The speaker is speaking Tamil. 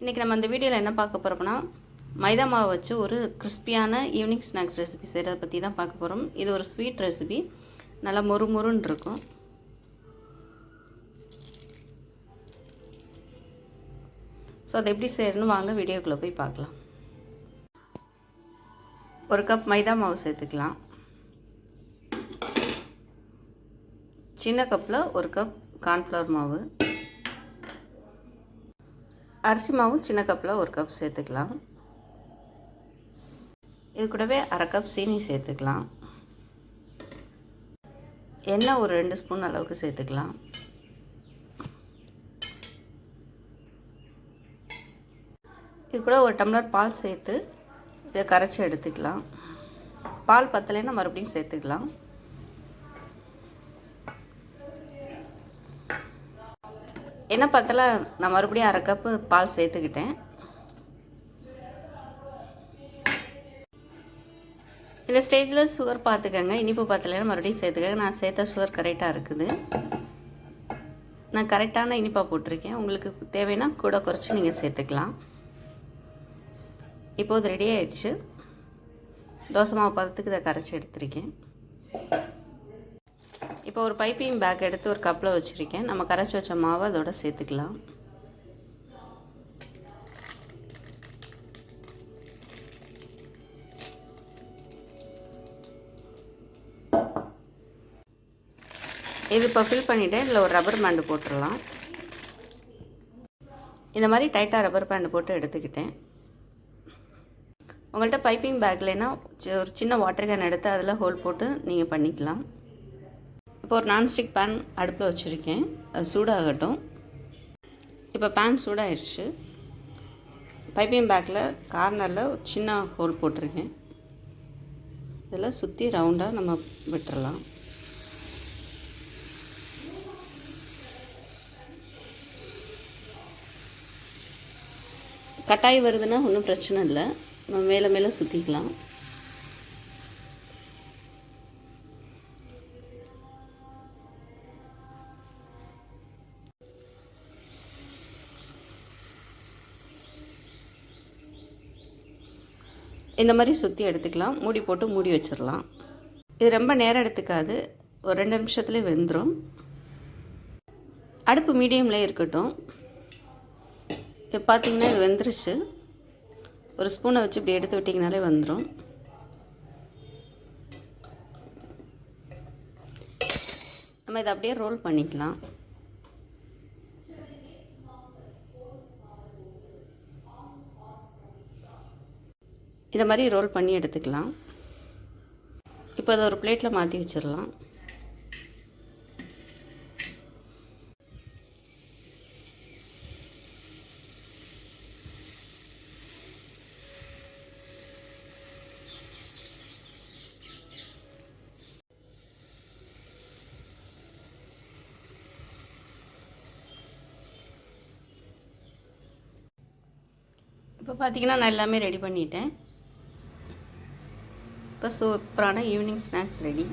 இன்றைக்கி நம்ம இந்த வீடியோவில் என்ன பார்க்க போகிறோம்னா மைதா மாவு வச்சு ஒரு கிறிஸ்பியான ஈவினிங் ஸ்நாக்ஸ் ரெசிபி செய்கிறத பற்றி தான் பார்க்க போகிறோம் இது ஒரு ஸ்வீட் ரெசிபி நல்லா மொறு மொறுன்னு இருக்கும். ஸோ அதை எப்படி செய்யணும்னு வாங்க வீடியோக்குள்ளே போய் பார்க்கலாம். ஒரு கப் மைதா மாவு சேர்த்துக்கலாம். சின்ன கப்பில் ஒரு கப் கார்ன்ஃப்ளவர் மாவு. அரிசி மாவும் சின்ன கப்பில் ஒரு கப் சேர்த்துக்கலாம். இது கூடவே அரை கப் சீனி சேர்த்துக்கலாம். எண்ணெய் ஒரு ரெண்டு ஸ்பூன் அளவுக்கு சேர்த்துக்கலாம். இது கூட ஒரு டம்ளர் பால் சேர்த்து இதை கரைச்சி எடுத்துக்கலாம். பால் பத்தலைன்னா மறுபடியும் சேர்த்துக்கலாம். என்ன பார்த்தல நான் மறுபடியும் அரை கப்பு பால் சேர்த்துக்கிட்டேன். இந்த ஸ்டேஜில் சுகர் பார்த்துக்கங்க. இனிப்பு பத்தலைன்னா மறுபடியும் சேர்த்துக்கங்க. நான் சேர்த்த சுகர் கரெக்டாக இருக்குது. நான் கரெக்டான இனிப்பாக போட்டிருக்கேன். உங்களுக்கு தேவைன்னா கூட குறைச்சி நீங்கள் சேர்த்துக்கலாம். இப்போது ரெடி ஆயிடுச்சு. தோசை மாவு பதத்துக்கு இதை கரைச்சி எடுத்திருக்கேன். இப்போ ஒரு பைப்பிங் பேக் எடுத்து ஒரு கப்பில் வச்சுருக்கேன். நம்ம கரைச்சி வச்ச மாவை அதோட சேர்த்துக்கலாம். இது இப்போ ஃபில் பண்ணிவிட்டேன் இதில் ஒரு ரப்பர் பேண்டு போட்டுடலாம் இந்த மாதிரி டைட்டாக ரப்பர் பேண்டு போட்டு எடுத்துக்கிட்டேன். உங்கள்கிட்ட பைப்பிங் பேக்லனா ஒரு சின்ன வாட்டர் கேன் எடுத்து அதில் ஹோல் போட்டு நீங்கள் பண்ணிக்கலாம். இப்போ ஒரு நான்ஸ்டிக் பேன் அடுப்பில் வச்சுருக்கேன். அது சூடாகட்டும். இப்போ பேன் சூடாகிடுச்சு பைப்பிங் பேக்கில் கார்னரில் ஒரு சின்ன ஹோல் போட்டிருக்கேன். இதில் சுற்றி ரவுண்டாக நம்ம விட்டுறலாம். கட்டாய் வருதுன்னா ஒன்றும் பிரச்சனை இல்லை. நம்ம மேலே மேலே சுற்றிக்கலாம். இந்த மாதிரி சுற்றி எடுத்துக்கலாம். மூடி போட்டு மூடி வச்சிடலாம். இது ரொம்ப நேரம் எடுத்துக்காது. ஒரு ரெண்டு நிமிஷத்துலேயே வெந்துடும் அடுப்பு மீடியமில் இருக்கட்டும். இப்போ பார்த்தீங்கன்னா இது வெந்துருச்சு. ஒரு ஸ்பூனை வச்சு இப்படி எடுத்து விட்டிங்கனாலே வந்துடும் நம்ம இதை அப்படியே ரோல் பண்ணிக்கலாம். இதை மாதிரி ரோல் பண்ணி எடுத்துக்கலாம். இப்போ அதை ஒரு பிளேட்டில் மாற்றி வச்சிடலாம் இப்போ பார்த்தீங்கன்னா நான் எல்லாமே ரெடி பண்ணிட்டேன். இப்போ சூப்பரான ஈவினிங் ஸ்நாக்ஸ் ரெடி.